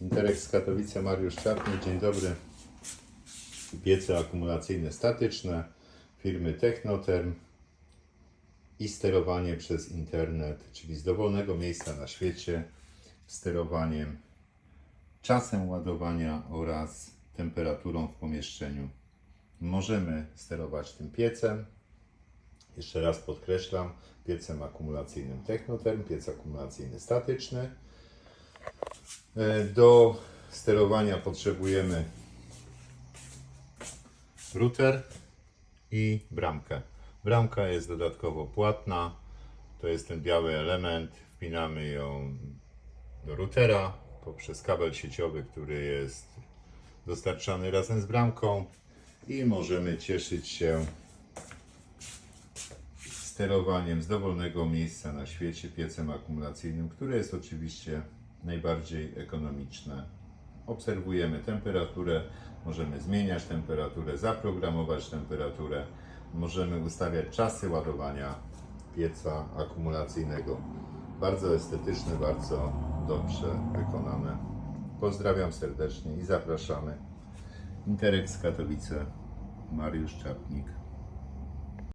Interek z Katowice, Mariusz Czapnik. Dzień dobry. Piece akumulacyjne statyczne firmy Technoterm i sterowanie przez internet, czyli z dowolnego miejsca na świecie, sterowaniem czasem ładowania oraz temperaturą w pomieszczeniu. Możemy sterować tym piecem. Jeszcze raz podkreślam, piecem akumulacyjnym Technoterm, piec akumulacyjny statyczny. E, Do sterowania potrzebujemy router i bramkę. Bramka jest dodatkowo płatna. To jest ten biały element. Wpinamy ją do routera poprzez kabel sieciowy, który jest dostarczany razem z bramką i możemy cieszyć się sterowaniem z dowolnego miejsca na świecie piecem akumulacyjnym, które jest oczywiście najbardziej ekonomiczne. Obserwujemy temperaturę, możemy zmieniać temperaturę, zaprogramować temperaturę, możemy ustawiać czasy ładowania pieca akumulacyjnego. Bardzo estetyczne, bardzo dobrze wykonane. Pozdrawiam serdecznie i zapraszamy. Interek z Katowice, Mariusz Czapnik.